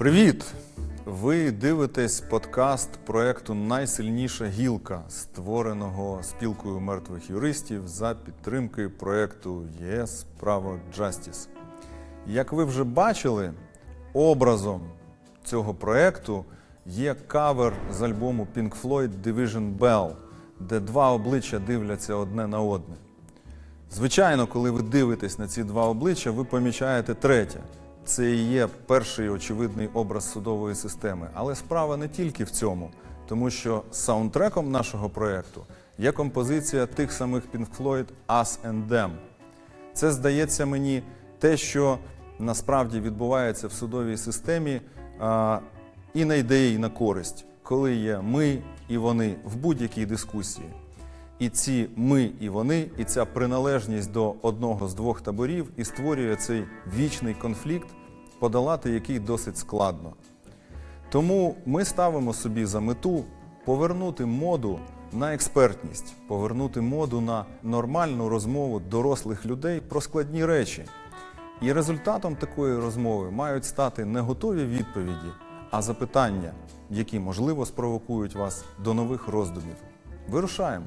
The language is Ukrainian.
Привіт! Ви дивитесь подкаст проекту Найсильніша гілка, створеного спілкою мертвих юристів за підтримки проекту ЄС Право Justice. Як ви вже бачили, образом цього проекту є кавер з альбому Pink Floyd Division Bell, де два обличчя дивляться одне на одне. Звичайно, коли ви дивитесь на ці два обличчя, ви помічаєте третє. Це і є перший очевидний образ судової системи. Але справа не тільки в цьому, тому що саундтреком нашого проєкту є композиція тих самих Pink Floyd Us and Them. Це здається мені те, що насправді відбувається в судовій системі а, і не йде їй на користь, коли є ми і вони в будь-якій дискусії. І ці ми і вони, і ця приналежність до одного з двох таборів і створює цей вічний конфлікт, подолати який досить складно. Тому ми ставимо собі за мету повернути моду на експертність, повернути моду на нормальну розмову дорослих людей про складні речі. І результатом такої розмови мають стати не готові відповіді, а запитання, які можливо спровокують вас до нових роздумів. Вирушаємо.